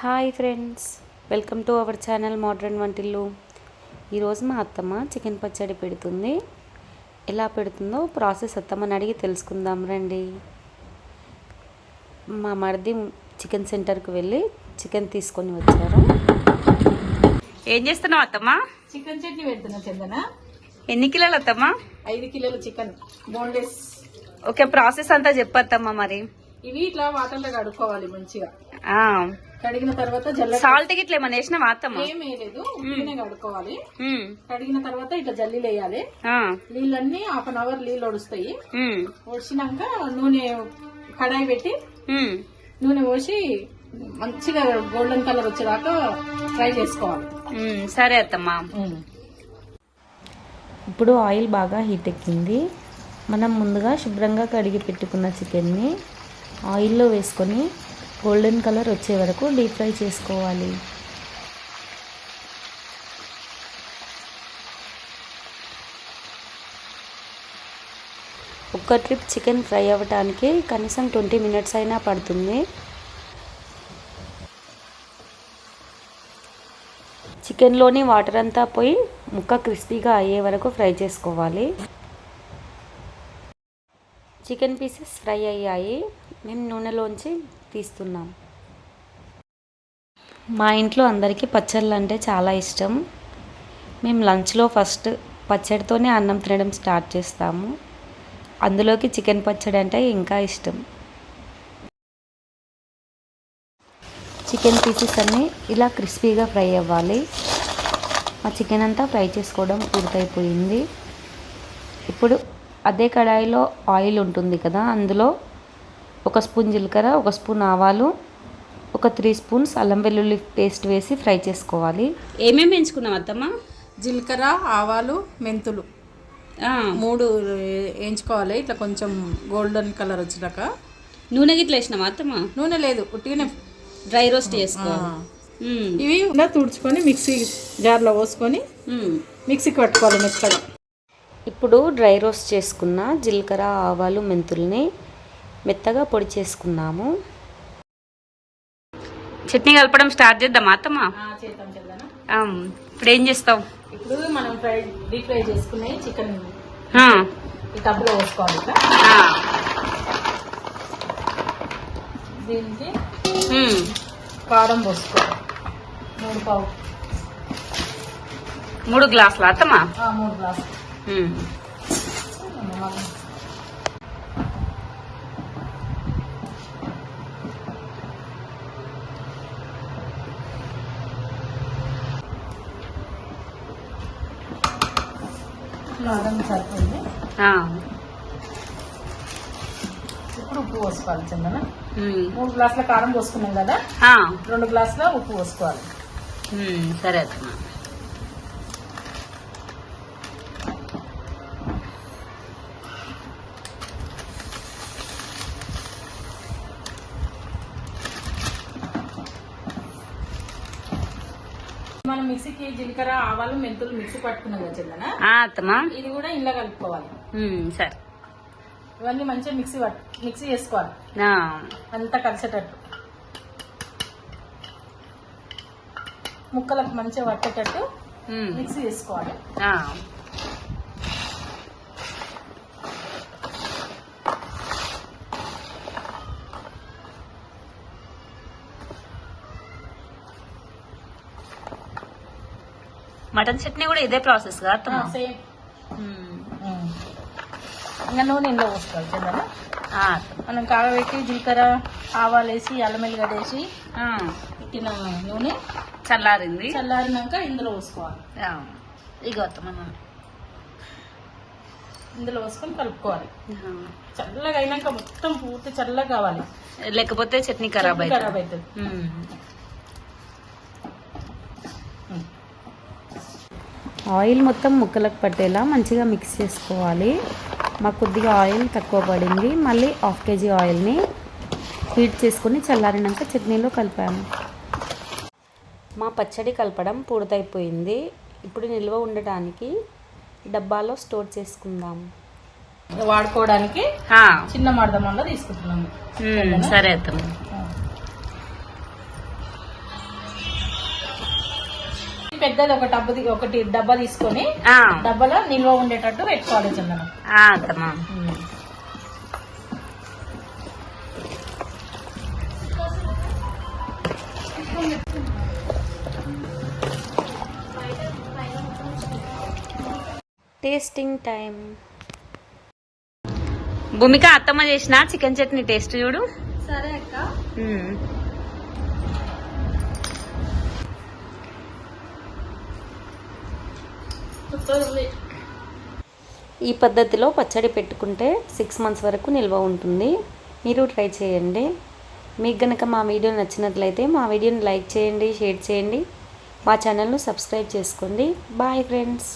Hi friends welcome to our channel modern వంటిల్లు. ఈరోజు మా అత్తమ్మ చికెన్ పచ్చడి పెడుతుంది. ఎలా పెడుతుందో ప్రాసెస్ అత్తమ్మని అడిగి తెలుసుకుందాం రండి. మా మరిది చికెన్ సెంటర్కి వెళ్ళి చికెన్ తీసుకొని వచ్చారు. ఏం చేస్తున్నావు అత్తమ్మ? చికెన్ చట్నీ పెడుతున్నా చందన. ఎన్ని కిలోలు అత్తమ్మ? ఐదు కిలోల చికెన్ బోన్లెస్. ఓకే ప్రాసెస్ అంతా చెప్పత్తమ్మా మరి. ఇవి ఇట్లా వాటర్లో కడుక్కోవాలి మంచిగా. కడిగిన తర్వాత జల్ల సాల్ట్ గిట్ల ఏమన్నా వేసినావా అత్తమ్మ ఏం వేయలేదు ఉట్టిగానే కడుక్కోవాలి. కడిగిన తర్వాత ఇట్లా జల్లీలు వేయాలి. ఆ, నీళ్ళన్నీ హాఫ్ అన్ అవర్ నీళ్ళు ఒడుస్తాయి. ఒడిచినాక నూనె కడాయి పెట్టి. నూనె పోసి మంచిగా గోల్డెన్ కలర్ వచ్చేదాకా ఫ్రై చేసుకోవాలి. సరే అత్తమ్మా. ఇప్పుడు ఆయిల్ బాగా హీట్ ఎక్కింది. మనం ముందుగా శుభ్రంగా కడిగి పెట్టుకున్న చికెన్ని ఆయిల్లో వేసుకొని గోల్డెన్ కలర్ వచ్చే వరకు డీప్ ఫ్రై చేసుకోవాలి. ఒక్క ట్రిప్ చికెన్ ఫ్రై అవ్వటానికి కనీసం ట్వంటీ మినిట్స్ అయినా పడుతుంది. చికెన్లోని వాటర్ అంతా పోయి ముక్క క్రిస్పీగా అయ్యే వరకు ఫ్రై చేసుకోవాలి. చికెన్ పీసెస్ ఫ్రై అయ్యాయి. మేము నూనెలోంచి తీస్తున్నాం. మా ఇంట్లో అందరికీ పచ్చళ్ళు అంటే చాలా ఇష్టం. మేము లంచ్లో ఫస్ట్ పచ్చడితోనే అన్నం తినడం స్టార్ట్ చేస్తాము. అందులోకి చికెన్ పచ్చడి అంటే ఇంకా ఇష్టం. చికెన్ పీసెస్ అన్నీ ఇలా క్రిస్పీగా ఫ్రై అవ్వాలి. మా చికెన్ అంతా ఫ్రై చేసుకోవడం పూర్తయిపోయింది ఇప్పుడు అదే కడాయిలో ఆయిల్ ఉంటుంది కదా అందులో ఒక స్పూన్ జీలకర్ర ఒక స్పూన్ ఆవాలు ఒక త్రీ స్పూన్స్ అల్లం వెల్లుల్లి పేస్ట్ వేసి ఫ్రై చేసుకోవాలి. ఏమేమి ఎంచుకున్నావు అత్తమ్మ? జీలకర్ర ఆవాలు మెంతులు. మూడు వేయించుకోవాలి. ఇట్లా కొంచెం గోల్డెన్ కలర్ వచ్చినాక. నూనె గిట్ల వేసినావా అత్తమ్మ? నూనె లేదు ఉట్టిగానే డ్రై రోస్ట్ చేసుకోవాలి. ఇవి ఇలా తుడుచుకొని మిక్సీ జార్లో పోసుకొని. మిక్సీకి పట్టుకోవాలి మెత్తగా. ఇప్పుడు డ్రై రోస్ట్ చేసుకున్న జీలకర్ర ఆవాలు మెంతుల్ని మెత్తగా పొడి చేసుకున్నాము చట్నీ కలపడం స్టార్ట్ చేద్దామా అత్తమ్మ? చేద్దాం చేద్దాం ఆమ్, ఇప్పుడు ఏం చేస్తావు? ఇప్పుడు మనం ఫ్రై డీప్ ఫ్రై చేసుకునే చికెన్ టబ్లో ఆ, దీనికి కారం పోసుకోవాలి. మూడు పావు. మూడు గ్లాసులు అత్తమ్మ? ఆ, మూడు గ్లాసులు. సరిపోయింది ఇప్పుడు ఉప్పు పోసుకోవాలి చందన. మూడు గ్లాసుల కారం పోసుకున్నాం కదా? రెండు గ్లాసుల ఉప్పు పోసుకోవాలి. సరే అత్తమ్మ. మనం మిక్సీకి జీలకర్ర ఆవాలు మెంతులు మిక్సీ పట్టుకున్నాం కదా అత్తమ్మ. ఇది కూడా ఇంట్లో కలుపుకోవాలి. సరే. ఇవన్నీ మంచిగా మిక్సీ పట్టు మిక్సీ చేసుకోవాలి. అంతా కలిసేటట్టు. ముక్కలకు మంచిగా పట్టేటట్టు మిక్సీ చేసుకోవాలి. మటన్ చట్నీ కూడా ఇదే ప్రాసెస్ ఉమ్, ఇంకా నూనె ఇంట్లో పోసుకోవాలి అత్తమ్మ. మనం కాగబెట్టి జీలకర్ర ఆవాలు వేసి అల్లం వెల్లిగడ్డ వేసి పెట్టిన నూనె. చల్లారింది. చల్లారినాక ఇందులో పోసుకోవాలి. అత్తమ్మ నూనె. ఇందులో పోసుకొని కలుపుకోవాలి. చల్లగా అయినాక మొత్తం పూర్తి చల్లగా కావాలి. లేకపోతే చట్నీ ఖరాబ్ అవుతుంది. ఖరాబ్ అవుతుంది. ఆయిల్ మొత్తం ముక్కలకు పట్టేలా మంచిగా మిక్స్ చేసుకోవాలి. మాకు కొద్దిగా ఆయిల్ తక్కువ పడింది. మళ్ళీ హాఫ్ కేజీ ఆయిల్ని హీట్ చేసుకొని చల్లారినాక చట్నీలో కలిపాము. మా పచ్చడి కలపడం పూర్తయిపోయింది. ఇప్పుడు నిల్వ ఉండటానికి డబ్బాలో స్టోర్ చేసుకుందాం. వాడుకోవడానికి చిన్న మడదమంలో తీసుకుంటున్నాము. సరే అత్తమ్మ. పెద్దది ఒక డబ్బు ఒకటి డబ్బా తీసుకొని ఆ, డబ్బాలో నిల్వ ఉండేటట్టు పెట్టుకోవాలి చందనం ఆ, అత్తమ్మా. టేస్టింగ్ టైం భూమిక అత్తమ్మ చేసిన చికెన్ చట్నీ టేస్ట్ చూడు. సరే అక్క. ఈ పద్ధతిలో పచ్చడి పెట్టుకుంటే సిక్స్ మంత్స్ వరకు నిల్వ ఉంటుంది. మీరు ట్రై చేయండి. మీకు గనక మా వీడియో నచ్చినట్లయితే మా వీడియోని లైక్ చేయండి షేర్ చేయండి. మా ఛానల్ను సబ్స్క్రైబ్ చేసుకోండి. Bye friends.